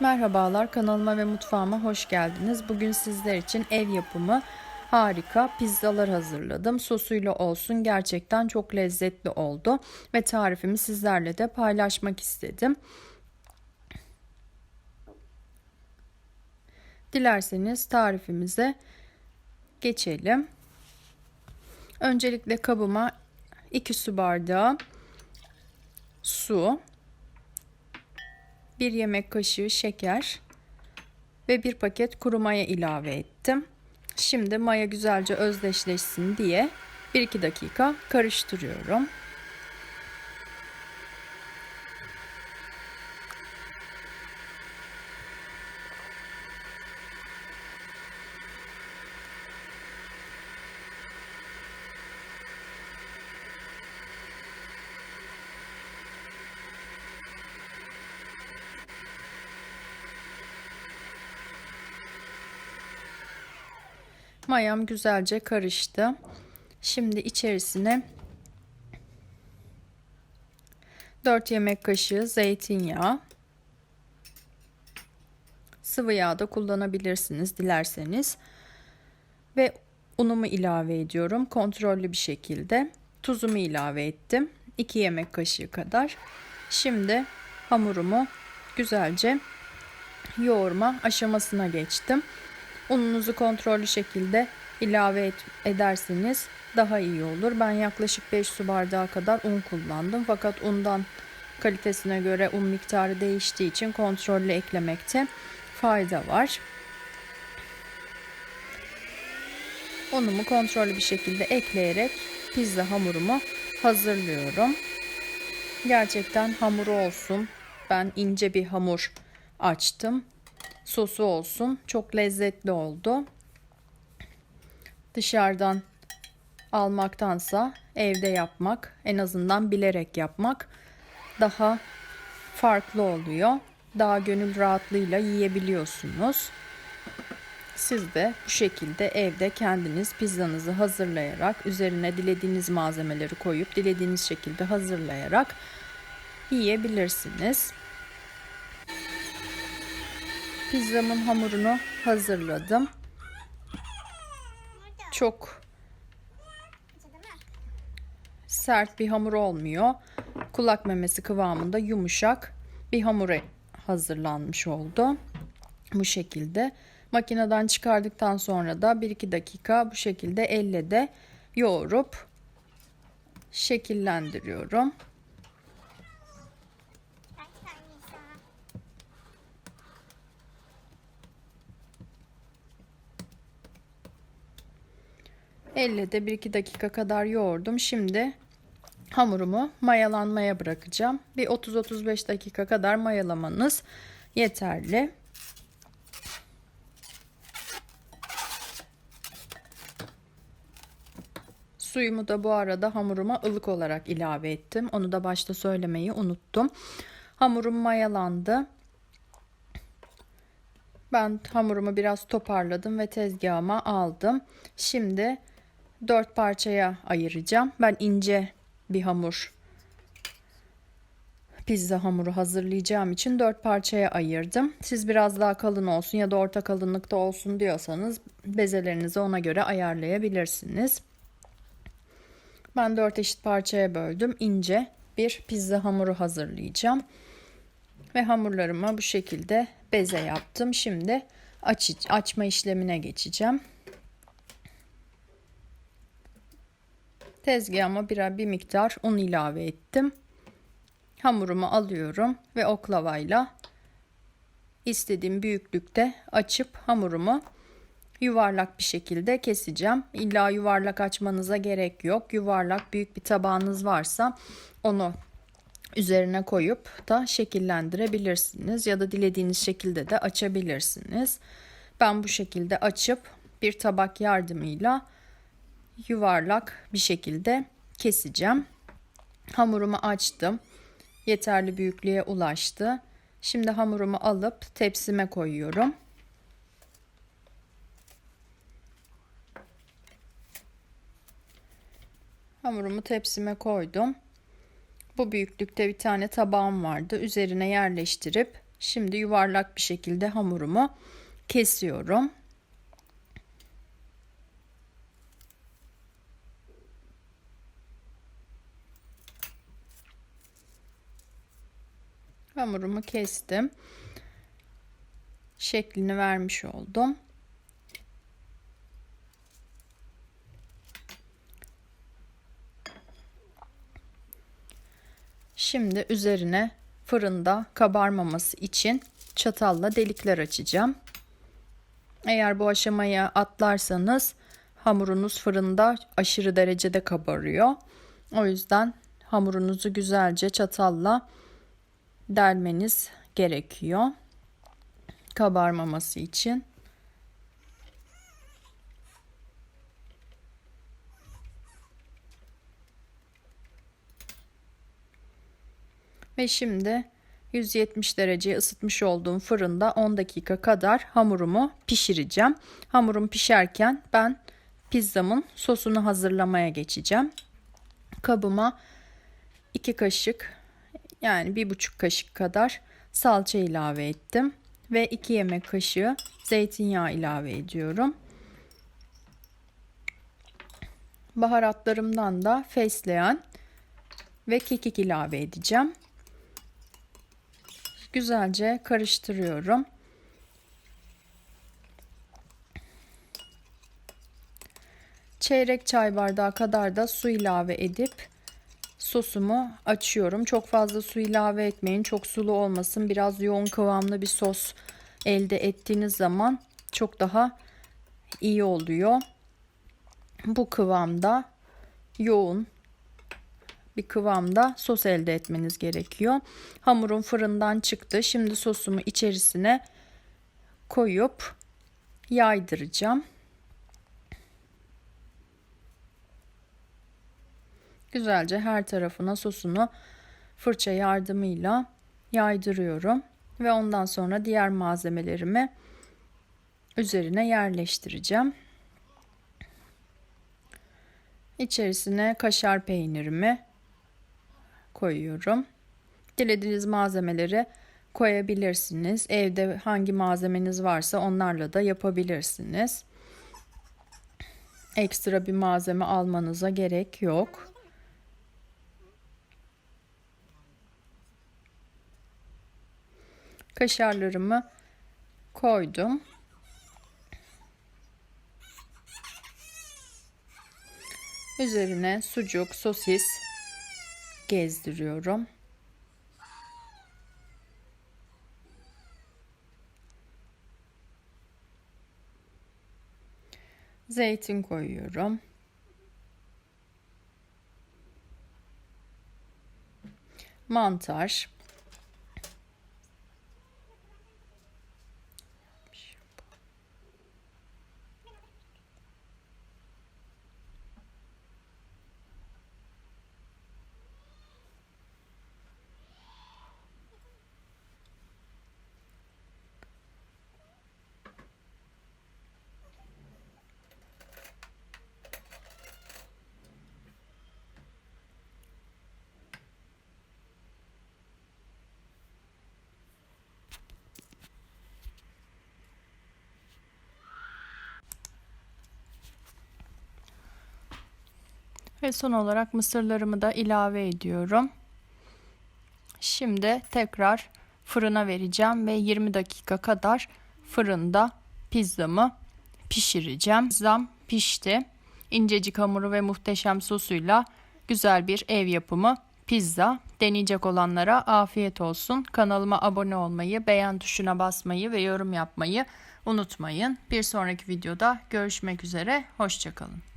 Merhabalar kanalıma ve mutfağıma hoş geldiniz. Bugün sizler için ev yapımı harika pizzalar hazırladım. Sosuyla olsun gerçekten çok lezzetli oldu ve tarifimi sizlerle de paylaşmak istedim. Dilerseniz tarifimize geçelim. Öncelikle kabıma 2 su bardağı su, 1 yemek kaşığı şeker ve 1 paket kuru maya ilave ettim. Şimdi maya güzelce özdeşleşsin diye 1-2 dakika karıştırıyorum. Mayam güzelce karıştı. Şimdi içerisine 4 yemek kaşığı zeytinyağı, sıvı yağ da kullanabilirsiniz dilerseniz ve unumu ilave ediyorum kontrollü bir şekilde. Tuzumu ilave ettim. 2 yemek kaşığı kadar. Şimdi hamurumu güzelce yoğurma aşamasına geçtim. Ununuzu kontrollü şekilde ilave et, ederseniz daha iyi olur. Ben yaklaşık 5 su bardağı kadar un kullandım. Fakat undan kalitesine göre un miktarı değiştiği için kontrollü eklemekte fayda var. Unumu kontrollü bir şekilde ekleyerek pizza hamurumu hazırlıyorum. Gerçekten hamuru olsun. Ben ince bir hamur açtım sosu olsun. Çok lezzetli oldu. Dışarıdan almaktansa evde yapmak, en azından bilerek yapmak daha farklı oluyor. Daha gönül rahatlığıyla yiyebiliyorsunuz. Siz de bu şekilde evde kendiniz pizzanızı hazırlayarak, üzerine dilediğiniz malzemeleri koyup dilediğiniz şekilde hazırlayarak yiyebilirsiniz. Pizzamın hamurunu hazırladım. Çok sert bir hamur olmuyor. Kulak memesi kıvamında yumuşak bir hamur hazırlanmış oldu. Bu şekilde. Makineden çıkardıktan sonra da 1-2 dakika bu şekilde elle de yoğurup şekillendiriyorum. Elle de 1-2 dakika kadar yoğurdum. Şimdi hamurumu mayalanmaya bırakacağım. Bir 30-35 dakika kadar mayalamanız yeterli. Suyumu da bu arada hamuruma ılık olarak ilave ettim. Onu da başta söylemeyi unuttum. Hamurum mayalandı. Ben hamurumu biraz toparladım ve tezgahıma aldım. Şimdi dört parçaya ayıracağım. Ben ince bir hamur pizza hamuru hazırlayacağım için dört parçaya ayırdım. Siz biraz daha kalın olsun ya da orta kalınlıkta olsun diyorsanız bezelerinizi ona göre ayarlayabilirsiniz. Ben dört eşit parçaya böldüm. İnce bir pizza hamuru hazırlayacağım. Ve hamurlarıma bu şekilde beze yaptım. Şimdi aç, açma işlemine geçeceğim. Tezgahıma bir, bir miktar un ilave ettim. Hamurumu alıyorum ve oklavayla istediğim büyüklükte açıp hamurumu yuvarlak bir şekilde keseceğim. İlla yuvarlak açmanıza gerek yok. Yuvarlak büyük bir tabağınız varsa onu üzerine koyup da şekillendirebilirsiniz ya da dilediğiniz şekilde de açabilirsiniz. Ben bu şekilde açıp bir tabak yardımıyla yuvarlak bir şekilde keseceğim. Hamurumu açtım. Yeterli büyüklüğe ulaştı. Şimdi hamurumu alıp tepsime koyuyorum. Hamurumu tepsime koydum. Bu büyüklükte bir tane tabağım vardı. Üzerine yerleştirip Şimdi yuvarlak bir şekilde hamurumu kesiyorum. Hamurumu kestim. Şeklini vermiş oldum. Şimdi üzerine fırında kabarmaması için çatalla delikler açacağım. Eğer bu aşamaya atlarsanız hamurunuz fırında aşırı derecede kabarıyor. O yüzden hamurunuzu güzelce çatalla delmeniz gerekiyor. Kabarmaması için. Ve şimdi 170 dereceye ısıtmış olduğum fırında 10 dakika kadar hamurumu pişireceğim. Hamurum pişerken ben pizzamın sosunu hazırlamaya geçeceğim. Kabıma 2 kaşık yani 1,5 kaşık kadar salça ilave ettim ve 2 yemek kaşığı zeytinyağı ilave ediyorum. Baharatlarımdan da fesleğen ve kekik ilave edeceğim. Güzelce karıştırıyorum. Çeyrek çay bardağı kadar da su ilave edip sosumu açıyorum. Çok fazla su ilave etmeyin. Çok sulu olmasın. Biraz yoğun kıvamlı bir sos elde ettiğiniz zaman çok daha iyi oluyor. Bu kıvamda yoğun bir kıvamda sos elde etmeniz gerekiyor. Hamurum fırından çıktı. Şimdi sosumu içerisine koyup yaydıracağım. Güzelce her tarafına sosunu fırça yardımıyla yaydırıyorum ve ondan sonra diğer malzemelerimi üzerine yerleştireceğim. İçerisine kaşar peynirimi koyuyorum. Dilediğiniz malzemeleri koyabilirsiniz. Evde hangi malzemeniz varsa onlarla da yapabilirsiniz. Ekstra bir malzeme almanıza gerek yok. Kaşarlarımı koydum. Üzerine sucuk, sosis gezdiriyorum. Zeytin koyuyorum. Mantar. Ve son olarak mısırlarımı da ilave ediyorum. Şimdi tekrar fırına vereceğim ve 20 dakika kadar fırında pizzamı pişireceğim. Pizzam pişti. İncecik hamuru ve muhteşem sosuyla güzel bir ev yapımı pizza. Deneyecek olanlara afiyet olsun. Kanalıma abone olmayı, beğen tuşuna basmayı ve yorum yapmayı unutmayın. Bir sonraki videoda görüşmek üzere. Hoşçakalın.